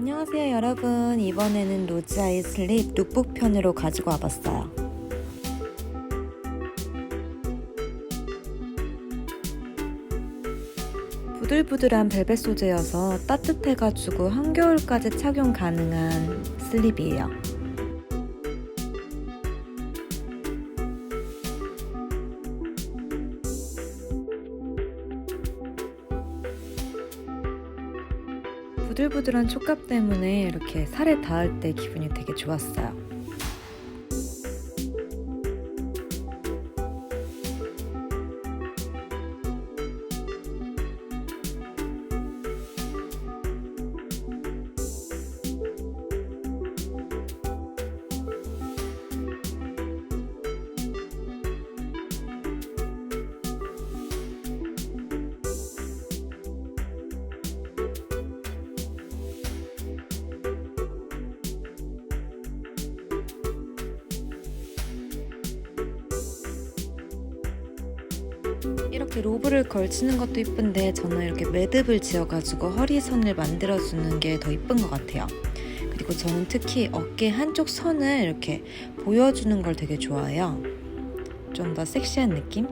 안녕하세요 여러분. 이번에는 로즈 아이 슬립 룩북 편으로 가지고 와봤어요. 부들부들한 벨벳 소재여서 따뜻해가지고 한겨울까지 착용 가능한 슬립이에요. 부들부들한 촉감 때문에 이렇게 살에 닿을 때 기분이 되게 좋았어요. 이렇게 로브를 걸치는 것도 이쁜데 저는 이렇게 매듭을 지어가지고 허리선을 만들어주는 게 더 이쁜 것 같아요. 그리고 저는 특히 어깨 한쪽 선을 이렇게 보여주는 걸 되게 좋아해요. 좀 더 섹시한 느낌?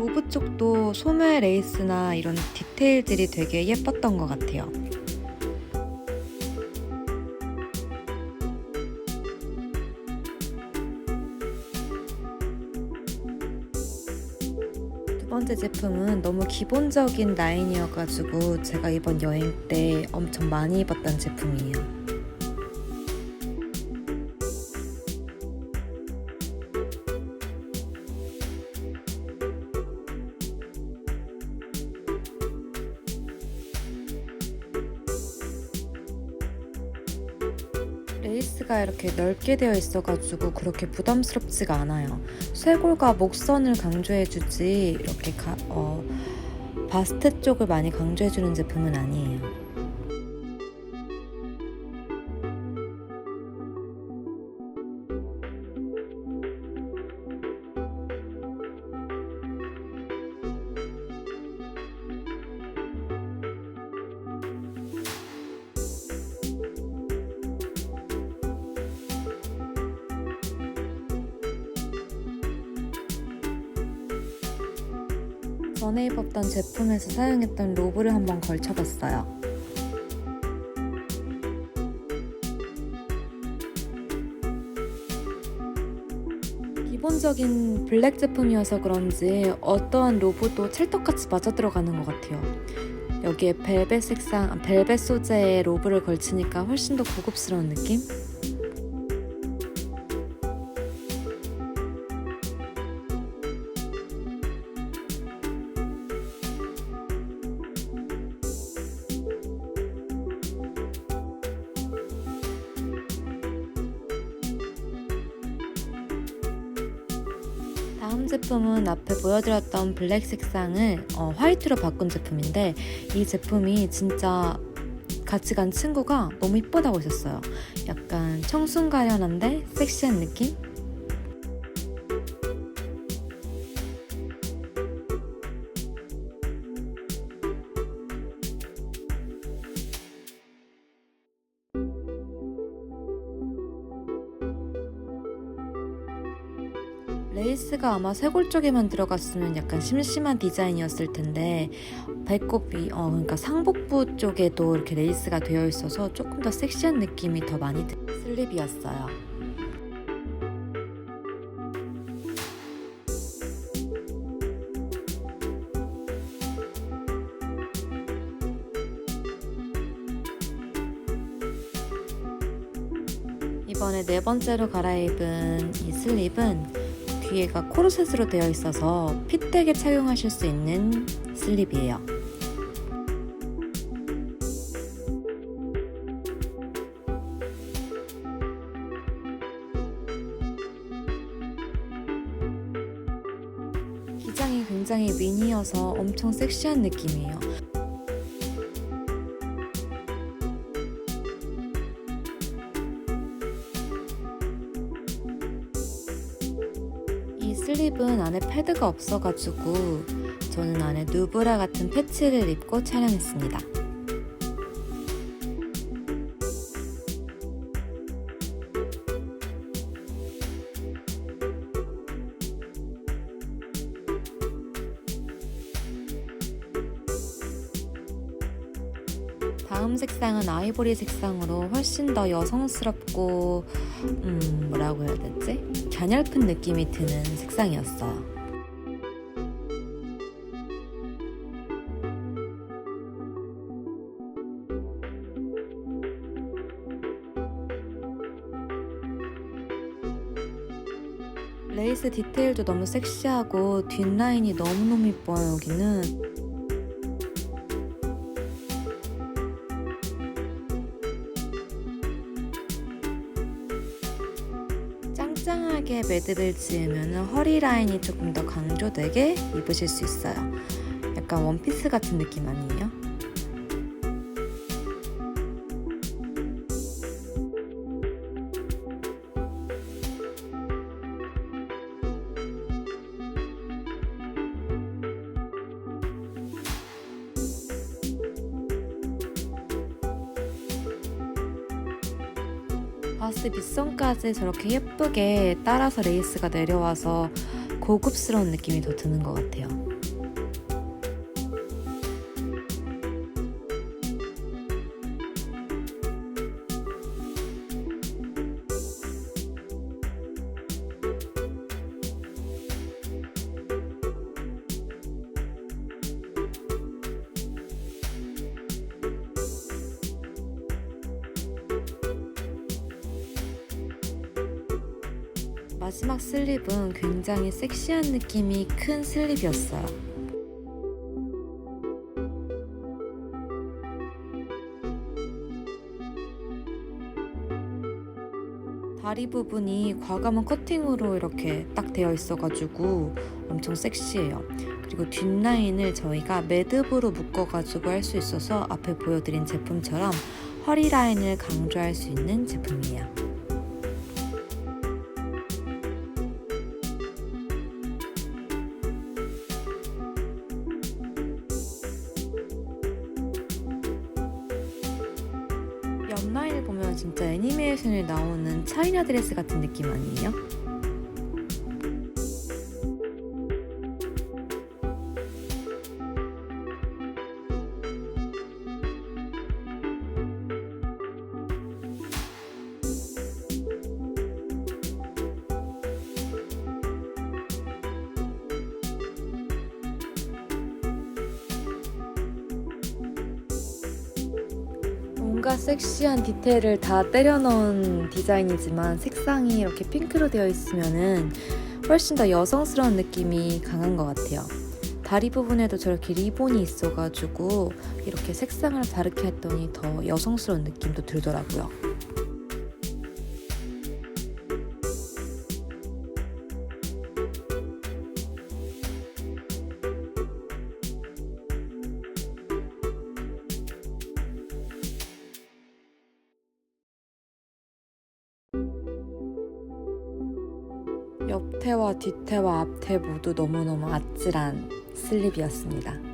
로브 쪽도 소매 레이스나 이런 디테일들이 되게 예뻤던 것 같아요. 두 번째 제품은 너무 기본적인 라인이어가지고 제가 이번 여행 때 엄청 많이 입었던 제품이에요. 레이스가 이렇게 넓게 되어 있어가지고 그렇게 부담스럽지가 않아요. 쇄골과 목선을 강조해주지 이렇게 가, 어, 바스트 쪽을 많이 강조해주는 제품은 아니에요. 전에 입었던 제품에서 사용했던 로브를 한번 걸쳐봤어요. 기본적인 블랙 제품이어서 그런지 어떠한 로브도 찰떡같이 맞아 들어가는 것 같아요. 여기에 벨벳 색상, 아, 벨벳 소재의 로브를 걸치니까 훨씬 더 고급스러운 느낌? 제품은 앞에 보여드렸던 블랙 색상을 어, 화이트로 바꾼 제품인데 이 제품이 진짜 같이 간 친구가 너무 이쁘다고 하셨어요. 약간 청순가련한데 섹시한 느낌? 레이스가 아마 쇄골 쪽에만 들어갔으면 약간 심심한 디자인이었을 텐데 배꼽 이 어 그러니까 상복부 쪽에도 이렇게 레이스가 되어 있어서 조금 더 섹시한 느낌이 더 많이 드는 슬립이었어요. 이번에 네 번째로 갈아입은 이 슬립은 뒤에가 코르셋으로 되어 있어서 핏대게 착용하실 수 있는 슬립이에요. 기장이 굉장히 미니여서 엄청 섹시한 느낌이에요. 슬립은 안에 패드가 없어가지고 저는 안에 누브라 같은 패치를 입고 촬영했습니다. 다음 색상은 아이보리 색상으로 훨씬 더 여성스럽고 음 뭐라고 해야 되지? 갸냘픈 느낌이 드는 색상이었어요. 레이스 디테일도 너무 섹시하고 뒷라인이 너무너무 이뻐요 여기는 짱짱하게 매듭을 지으면 허리 라인이 조금 더 강조되게 입으실 수 있어요. 약간 원피스 같은 느낌 아니에요? 바스 밑선까지 저렇게 예쁘게 따라서 레이스가 내려와서 고급스러운 느낌이 더 드는 것 같아요. 마지막 슬립은 굉장히 섹시한 느낌이 큰 슬립이었어요. 다리 부분이 과감한 커팅으로 이렇게 딱 되어 있어가지고 엄청 섹시해요. 그리고 뒷라인을 저희가 매듭으로 묶어가지고 할 수 있어서 앞에 보여드린 제품처럼 허리 라인을 강조할 수 있는 제품이에요. 차이나 드레스 같은 느낌 아니에요? 뭔가 섹시한 디테일을 다 때려 넣은 디자인이지만 색상이 이렇게 핑크로 되어 있으면은 훨씬 더 여성스러운 느낌이 강한 것 같아요. 다리 부분에도 저렇게 리본이 있어가지고 이렇게 색상을 다르게 했더니 더 여성스러운 느낌도 들더라고요. 옆태와 뒤태와 앞태 모두 너무너무 아찔한 슬립이었습니다.